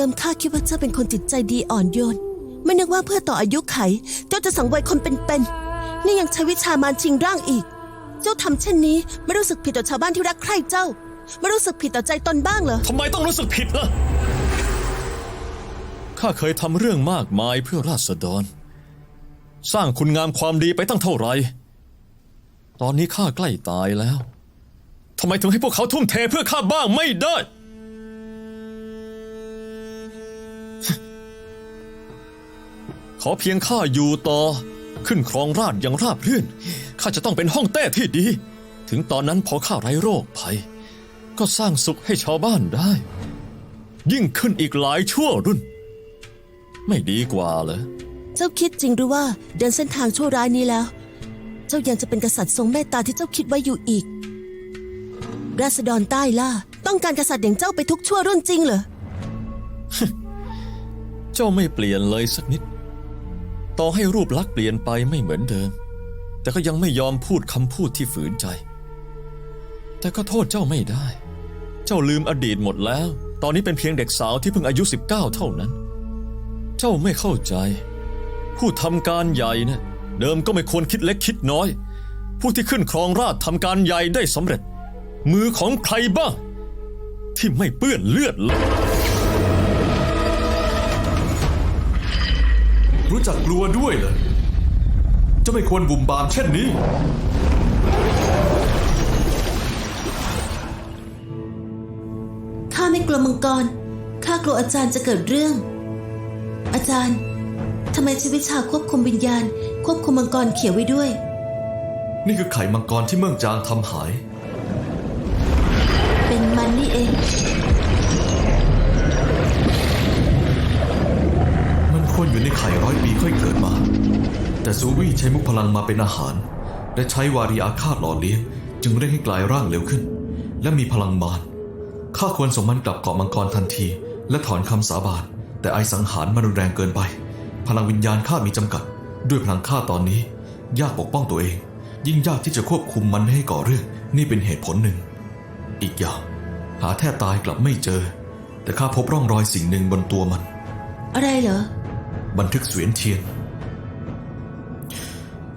เดิมข้าคิดว่าเจ้าเป็นคนจิตใจดีอ่อนโยน ไม่นึกว่าเพื่อต่ออายุไข เจ้าจะสังเวยคนเป็นๆนี่ยังใช้วิชามารชิงร่างอีก เจ้าทำเช่นนี้ ไม่รู้สึกผิดต่อชาวบ้านที่รักใคร่เจ้า ไม่รู้สึกผิดต่อใจตนบ้างเหรอทำไมต้องรู้สึกผิดล่ะข้าเคยทำเรื่องมากมายเพื่อราษฎร สร้างคุณงามความดีไปตั้งเท่าไหร่ ตอนนี้ข้าใกล้ตายแล้วทำไมถึงให้พวกเขาทุ่มเทเพื่อข้าบ้างไม่ได้ ขอเพียงข้าอยู่ต่อ ขึ้นครองราชย์อย่างราบรื่นข้าจะต้องเป็นห้องเต้ที่ดี ถึงตอนนั้นพอข้าไร้โรคภัย ก็สร้างสุขให้ชาวบ้านได้ ยิ่งขึ้นอีกหลายชั่วรุ่น ไม่ดีกว่าเหรอเจ้าคิดจริงหรือว่าเดินเส้นทางชั่วร้ายนี้แล้ว เจ้ายังจะเป็นกษัตริย์ทรงเมตตาที่เจ้าคิดไว้อยู่อีก ราษฎรใต้ล่าต้องการกษัตริย์อย่างเจ้าไปทุกชั่วรุ่นจริงเหรอ เจ้าไม่เปลี่ยนเลยสักนิด ต่อให้รูปลักษณ์เปลี่ยนไปไม่เหมือนเดิม แต่ก็ยังไม่ยอมพูดคำพูดที่ฝืนใจ แต่ก็โทษเจ้าไม่ได้ เจ้าลืมอดีตหมดแล้ว ตอนนี้เป็นเพียงเด็กสาวที่เพิ่งอายุ 19 เท่านั้น เจ้าไม่เข้าใจ ผู้ทำการใหญ่เนี่ยเดิมก็ไม่ควรคิดเล็กคิดน้อย ผู้ที่ขึ้นครองราชทำการใหญ่ได้สำเร็จ มือของใครบ้างที่ไม่เปื้อนเลือดเลย รู้จักกลัวด้วยเหรอเจะไม่ควรบุ่มบามเช่นนี้ ข้าไม่กลัวมังกร ข้ากลัวอาจารย์จะเกิดเรื่อง อาจารย์ ทำไมใช้วิชาควบคุมวิญญาณ ควบคุมมังกรเขียวไว้ด้วย นี่คือไข่มังกรที่เมืองจางทำหาย เป็นมันนี่เอง มันควรอยู่ในไข่ร้อยปีค่อยเกิดมา แต่ซูวี่ใช้มุกพลังมาเป็นอาหาร และใช้วารีอาฆาตหล่อเลี้ยง จึงเร่งให้กลายร่างเร็วขึ้น และมีพลังมารข้าควรส่งมันกลับเกาะมังกรทันที และถอนคำสาบานแต่ไอสังหารมันรุนแรงเกินไป พลังวิญญาณข้ามีจำกัด ด้วยพลังข้าตอนนี้ ยากปกป้องตัวเอง ยิ่งยากที่จะควบคุมมันไม่ให้ก่อเรื่องนี่เป็นเหตุผลหนึ่ง อีกอย่างหาแทบตายกลับไม่เจอ แต่ข้าพบร่องรอยสิ่งหนึ่งบนตัวมัน อะไรเหรอ บันทึกเสวียนเทียน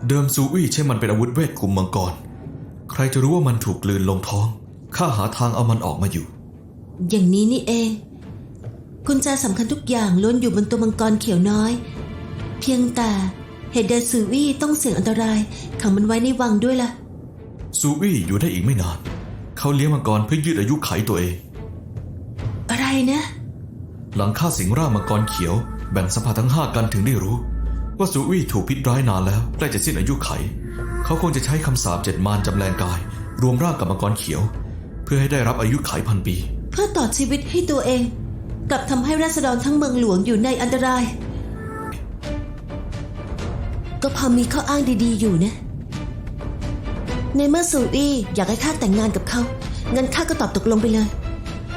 เดิมซูวี่ใช้มันเป็นอาวุธเวทคุมมังกร ใครจะรู้ว่ามันถูกกลืนลงท้อง ข้าหาทางเอามันออกมาอยู่ อย่างนี้นี่เอง กุญแจสำคัญทุกอย่างล้วนอยู่บนตัวมังกรเขียวน้อย เพียงแต่เหตุใดซูวี่ต้องเสี่ยงอันตรายขังมันไว้ในวังด้วยล่ะ ซูวี่อยู่ได้อีกไม่นาน เขาเลี้ยงมังกรเพื่อยืดอายุไขตัวเอง อะไรนะ หลังฆ่าสิงร่างมังกรเขียว แบ่งสัมผัสทั้งห้ากันถึงได้รู้ ว่าซูวี่ถูกพิษร้ายนานแล้วใกล้จะสิ้นอายุไข เขาคงจะใช้คำสาปเจ็ดมารจำแรงกาย รวมร่างกับมังกรเขียว เพื่อให้ได้รับอายุไขพันปี เพื่อต่อชีวิตให้ตัวเอง กลับทำให้ราษฎรทั้งเมืองหลวงอยู่ในอันตราย ก็พอมีข้ออ้างดีๆอยู่นะ ในเมื่อซูอี้อยากให้ข้าแต่งงานกับเขางั้นข้าก็ตอบตกลงไปเลย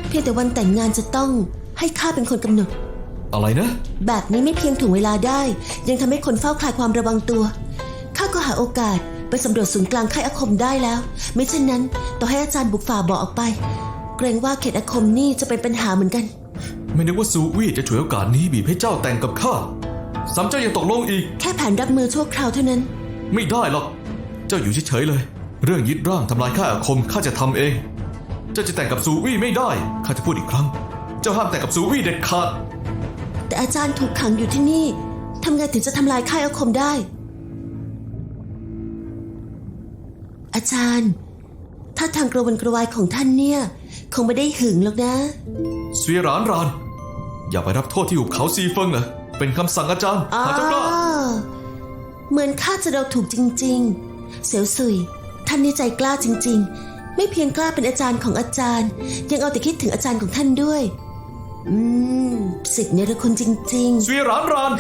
เพียงแต่วันแต่งงานจะต้องให้ข้าเป็นคนกำหนด อะไรนะ แบบนี้ไม่เพียงถ่วงเวลาได้ ยังทำให้คนเฝ้าคลายความระวังตัว ข้าก็หาโอกาสไปสำรวจศูนย์กลางค่ายอาคมได้แล้ว ไม่เช่นนั้น ต่อให้อาจารย์บุกฝ่าบอกออกไป เกรงว่าเขตอาคมนี่จะเป็นปัญหาเหมือนกัน ไม่นึกว่าซูวี่จะฉวยโอกาสนี้บีบให้เจ้าแต่งกับข้าซ้ำเจ้ายังตกลงอีก แค่แผนรับมือชั่วคราวเท่านั้น ไม่ได้หรอก เจ้าอยู่เฉยๆเลย เรื่องยึดร่างทำลายข้าอาคมข้าจะทำเอง เจ้าจะแต่งกับซูวี่ไม่ได้ข้าจะพูดอีกครั้ง เจ้าห้ามแต่งกับซูวี่เด็ดขาด แต่อาจารย์ถูกขังอยู่ที่นี่ทำไงถึงจะทำลายค่ายอาคมได้ อาจารย์ ถ้าทางกระวนกระวายของท่านเนี่ย คงไม่ได้หึงหรอกนะเสวียรานราน อย่าไปรับโทษที่หุบเขาซีเฟิงเหรอเป็นคำสั่งอาจารย์อ๋อหาเจ้ากล้าเหมือนข้าจะเดาถูกจริง ๆ เสียวสุย ท่านนี่ใจกล้าจริง ๆ ไม่เพียงกล้าเป็นอาจารย์ของอาจารย์ ยังเอาแต่คิดถึงอาจารย์ของท่านด้วย อืมสิทธิ์เนรคุณจริงเสวียรานราน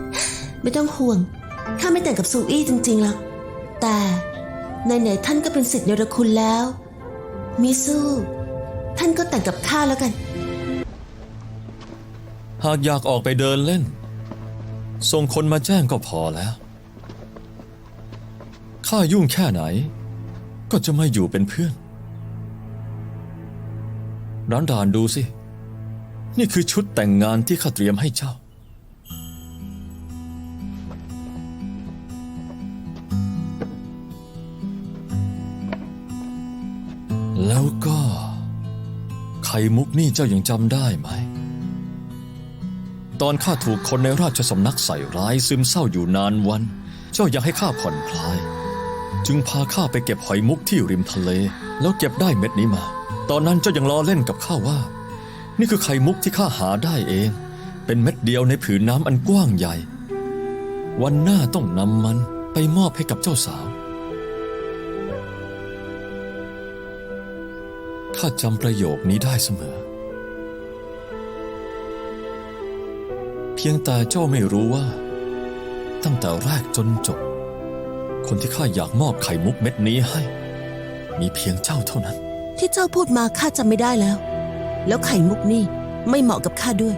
ๆไม่ต้องห่วง ข้าไม่แต่งกับซูอี้จริงๆหรอก แต่ไหนๆท่านก็เป็นสิทธิ์เนรคุณแล้ว มิสู้ท่านก็แต่งกับข้าแล้วกัน หากอยากออกไปเดินเล่น ส่งคนมาแจ้งก็พอแล้ว ข้ายุ่งแค่ไหน ก็จะไม่อยู่เป็นเพื่อน ร้านด่านดูสิ นี่คือชุดแต่งงานที่ข้าเตรียมให้เจ้า แล้วก็ ไข่มุกนี่เจ้ายังจำได้ไหม ตอนข้าถูกคนในราชสำนักใส่ร้ายซึมเศร้าอยู่นานวัน เจ้าอยากให้ข้าผ่อนคลาย จึงพาข้าไปเก็บหอยมุกที่ริมทะเล แล้วเก็บได้เม็ดนี้มา ตอนนั้นเจ้ายังล้อเล่นกับข้าว่า นี่คือไข่มุกที่ข้าหาได้เอง เป็นเม็ดเดียวในผืนน้ำอันกว้างใหญ่ วันหน้าต้องนำมันไปมอบให้กับเจ้าสาว ข้าจำประโยคนี้ได้เสมอ เพียงแต่เจ้าไม่รู้ว่า ตั้งแต่แรกจนจบ คนที่ข้าอยากมอบไข่มุกเม็ดนี้ให้ มีเพียงเจ้าเท่านั้น ที่เจ้าพูดมาข้าจำไม่ได้แล้ว แล้วไข่มุกนี่ไม่เหมาะกับข้าด้วย